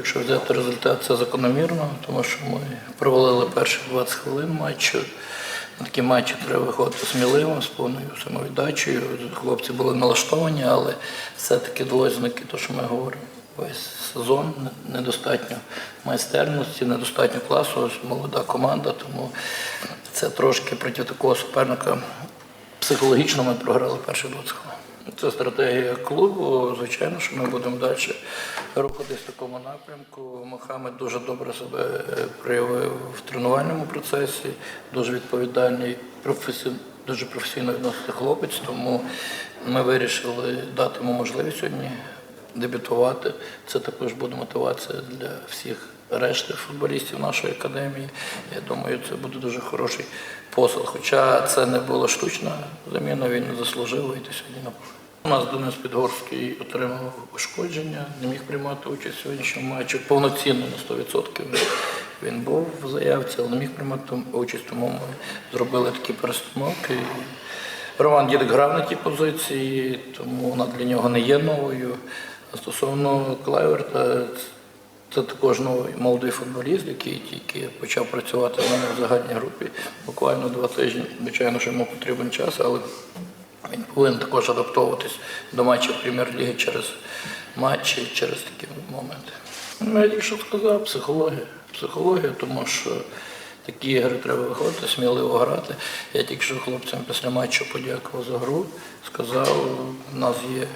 якщо взяти результат, це закономірно, тому що ми провалили перші 20 хвилин матчу. На такі матчі треба виходити сміливо, з повною самовіддачею. Хлопці були налаштовані, але все-таки двознаки, то, що ми говоримо. Весь сезон недостатньо майстерності, недостатньо класу, ось молода команда, тому це трошки проти такого суперника психологічно ми програли перші 20 хвилин. Це стратегія клубу. Звичайно, що ми будемо далі рухатись в такому напрямку. Мохамед дуже добре себе е, проявив в тренувальному процесі, дуже відповідальний, професій- дуже професійно відноситься хлопець, тому ми вирішили дати йому можливість сьогодні дебютувати. Це також буде мотивація для всіх решти футболістів нашої академії. Я думаю, це буде дуже хороший посил. Хоча це не була штучна заміна, він не заслужив вийти сьогодні на поле. У нас Денис Підгорський отримав ушкодження, не міг приймати участь в сьогоднішньому матчі. Повноцінно на 100% він, він був в заявці, але не міг приймати участь, тому ми зробили такі перестановки. Роман Дідик грав на тій позиції, тому вона для нього не є новою. Стосовно Клайверта, це також новий молодий футболіст, який тільки почав працювати в мене в загальній групі. Буквально два тижні. Звичайно, що йому потрібен час, але він повинен також адаптовуватись до матчів прем'єр-ліги через матчі, через такі моменти. Ну, я тільки що сказав, психологія. Психологія, тому що такі ігри треба виходити, сміливо грати. Я тільки що хлопцям після матчу подякував за гру, сказав, у нас є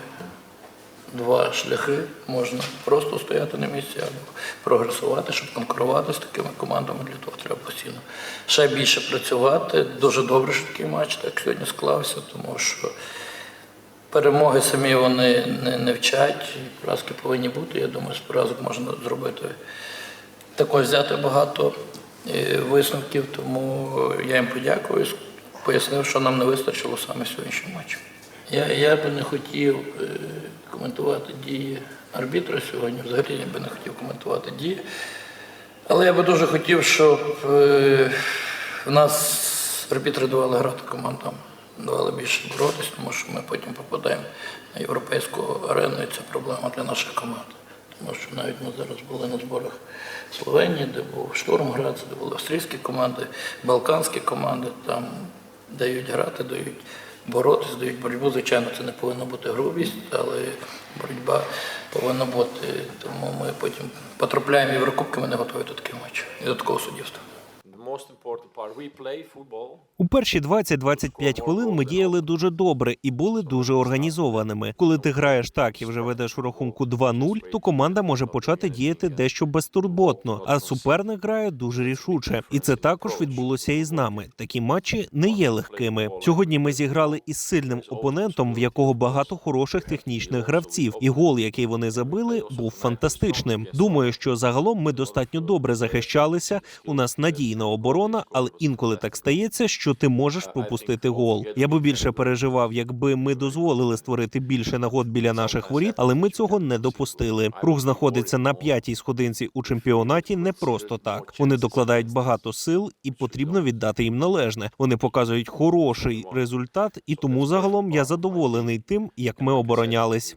два шляхи. Можна просто стояти на місці або прогресувати, щоб конкурувати з такими командами. Для того треба постійно ще більше працювати. Дуже добре, що такий матч так сьогодні склався, тому що перемоги самі вони не, не вчать. Поразки повинні бути. Я думаю, з поразок можна зробити також взяти багато е, висновків, тому я їм подякую, пояснив, що нам не вистачило саме сьогоднішнього матчу. Я, я би не хотів е, коментувати дії арбітра сьогодні, взагалі я би не хотів коментувати дії. Але я би дуже хотів, щоб е, в нас арбітри давали грати командам, давали більше боротись, тому що ми потім попадаємо на європейську арену, і це проблема для наших команд. Тому що навіть ми зараз були на зборах в Словенії, де був Штурмград, де були австрійські команди, балканські команди, там дають грати, дають боротися, дають боротьбу. Звичайно, це не повинна бути грубість, але боротьба повинна бути. Тому ми потім потрапляємо і в Єврокубки, ми не готові до таких матчів і до такого суддівства. У перші 20-25 хвилин ми діяли дуже добре і були дуже організованими. Коли ти граєш так і вже ведеш у рахунку 2-0, то команда може почати діяти дещо безтурботно, а суперник грає дуже рішуче. І це також відбулося і з нами. Такі матчі не є легкими. Сьогодні ми зіграли із сильним опонентом, в якого багато хороших технічних гравців, і гол, який вони забили, був фантастичним. Думаю, що загалом ми достатньо добре захищалися. У нас надійна оборона, але інколи так стається, що ти можеш пропустити гол. Я би більше переживав, якби ми дозволили створити більше нагод біля наших воріт, але ми цього не допустили. Рух знаходиться на п'ятій сходинці у чемпіонаті не просто так. Вони докладають багато сил, і потрібно віддати їм належне. Вони показують хороший результат, і тому загалом я задоволений тим, як ми оборонялись.